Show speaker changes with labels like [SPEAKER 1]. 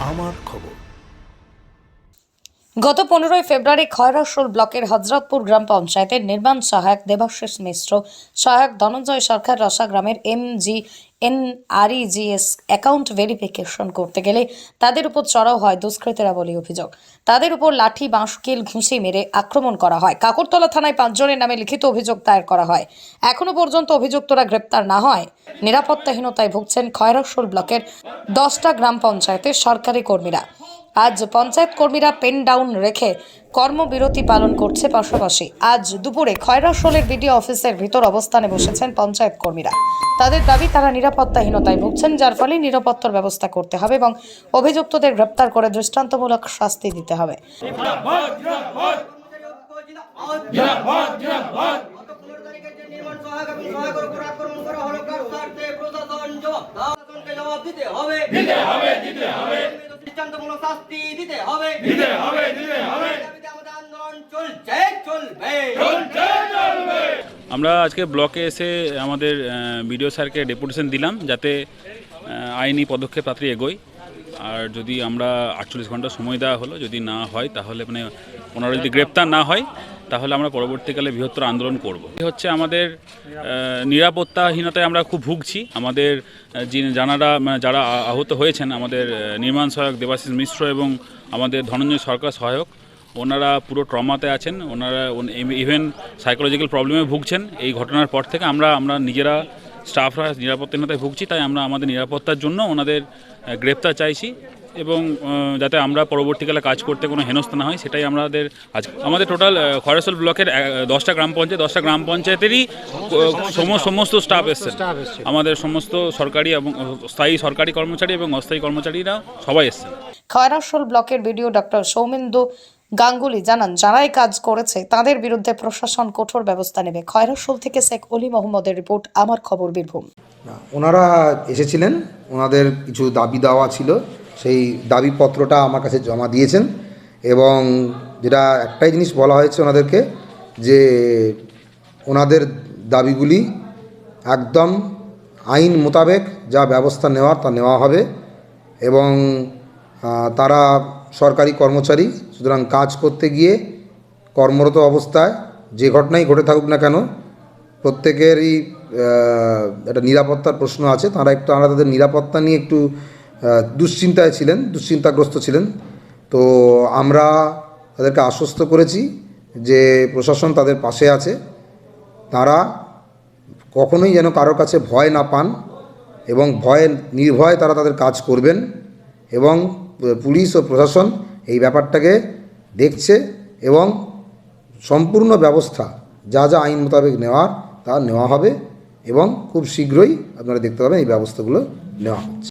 [SPEAKER 1] আমার খবর।
[SPEAKER 2] গত পনেরোই ফেব্রুয়ারি খয়রাসোল ব্লকের হজরতপুর গ্রাম পঞ্চায়েতের নির্মাণ সহায়ক দেবাশিস মিশ্র, সহায়ক ধনঞ্জয় সরকার রসা গ্রামের M G N REGS account verification করতে গেলে তাদের উপর চড়াও হয় দুষ্কৃতীরা বলে অভিযোগ। তাদের উপর লাঠি, বাঁশকিল, ঘুষি মেরে আক্রমণ করা হয়। কাকরতলা থানায় পাঁচজনের নামে লিখিত অভিযোগ দায়ের করা হয়। এখনও পর্যন্ত অভিযুক্তরা গ্রেপ্তার না হয় নিরাপত্তাহীনতায় ভুগছেন খয়রাসোল ব্লকের দশটা গ্রাম পঞ্চায়েতের সরকারি কর্মীরা। আজ পঞ্চায়েত কর্মীরা পেন ডাউন রেখে কর্মবিরতি পালন করছে পাশাপাশি। আজ দুপুরে খয়রাসোলের বিডিও অফিসের ভিতর অবস্থানে বসেছেন পঞ্চায়েত কর্মীরা। তাদের দাবি, তারা নিরাপত্তাহীনতায় ভুগছেন, যার ফলে নিরাপত্তার ব্যবস্থা করতে হবে এবং অভিযুক্তদের গ্রেপ্তার করে দৃষ্টান্তমূলক শাস্তি দিতে হবে।
[SPEAKER 3] জবাব দিতে হবে। দৃষ্টান্তমূলক শাস্তি দিতে হবে। দিতে হবে দিতে হবে। আমাদের আন্দোলন চলছে চলবে।
[SPEAKER 4] আমরা আজকে ব্লকে এসে আমাদের বিডিও স্যারকে ডেপুটেশন দিলাম যাতে আইনি পদক্ষেপ তাড়াতাড়ি এগোয়। আর যদি আমরা আটচল্লিশ ঘণ্টা সময় দেওয়া হলো যদি না হয় তাহলে মানে ওনারা যদি গ্রেপ্তার না হয় তাহলে আমরা পরবর্তীকালে বৃহত্তর আন্দোলন করব। হচ্ছে আমাদের নিরাপত্তাহীনতায় আমরা খুব ভুগছি। আমাদের জানারা মানে যারা আহত হয়েছেন, আমাদের নির্মাণ সহায়ক দেবাশিস মিশ্র এবং আমাদের ধনঞ্জয় সরকার সহায়ক, ওনারা পুরো ট্রমাতে আছেন। ওনারা ইভেন সাইকোলজিক্যাল প্রবলেমে ভুগছেন। এই ঘটনার পর থেকে আমরা আমরা নিজেরা স্টাফরা নিরাপত্তাহীনতায় ভুগছি। তাই আমরা আমাদের নিরাপত্তার জন্য ওনাদের গ্রেপ্তার চাইছি। এবং যাতে আমরা পরবর্তীকালে কাজ করতে কোনো হেনস্থা না হয় সেটাই আমাদের আজ আমাদের টোটাল খয়রাসোল ব্লকের দশটা গ্রাম পঞ্চায়েত দশটা গ্রাম পঞ্চায়েতেরই সম- সমস্ত স্টাফ এসছেন। আমাদের সমস্ত সরকারি এবং স্থায়ী সরকারি কর্মচারী এবং অস্থায়ী কর্মচারীরা সবাই এসছেন।
[SPEAKER 2] খয়রাসোল ব্লকের বিডিও ডক্টর সৌমেন্দু গাঙ্গুলি জানান যারাই কাজ করেছে তাদের বিরুদ্ধে প্রশাসন কঠোর ব্যবস্থা নেবে। খয়রাসোল থেকে শেখ অলি মোহাম্মদের রিপোর্ট আমার খবর বীরভূম।
[SPEAKER 5] ওনারা এসেছিলেন ওনাদের কিছু দাবি দাওয়া ছিল। সেই দাবিপত্রটা আমার কাছে জমা দিয়েছেন এবং যেটা একটাই জিনিস বলা হয়েছে ওনাদেরকে যে ওনাদের দাবিগুলি একদম আইন মোতাবেক যা ব্যবস্থা নেওয়ার তা নেওয়া হবে এবং তারা সরকারি কর্মচারী, সুতরাং কাজ করতে গিয়ে কর্মরত অবস্থায় যে ঘটনাই ঘটে থাকুক না কেন, প্রত্যেকেরই একটা নিরাপত্তার প্রশ্ন আছে, তারা একটু তাদের নিরাপত্তা নিয়ে একটু দুশ্চিন্তায় ছিলেন, দুশ্চিন্তাগ্রস্ত ছিলেন। তো আমরা তাদেরকে আশ্বস্ত করেছি যে প্রশাসন তাদের পাশে আছে। তারা কখনোই যেন কারোর কাছে ভয় না পান এবং ভয়ে, নির্ভয়ে তারা তাদের কাজ করবেন এবং পুলিশ ও প্রশাসন এই ব্যাপারটাকে দেখছে এবং সম্পূর্ণ ব্যবস্থা, যা যা আইন মোতাবেক নেওয়ার, তা নেওয়া হবে এবং খুব শীঘ্রই আপনারা দেখতে পাবেন এই ব্যবস্থাগুলো নেওয়া হচ্ছে।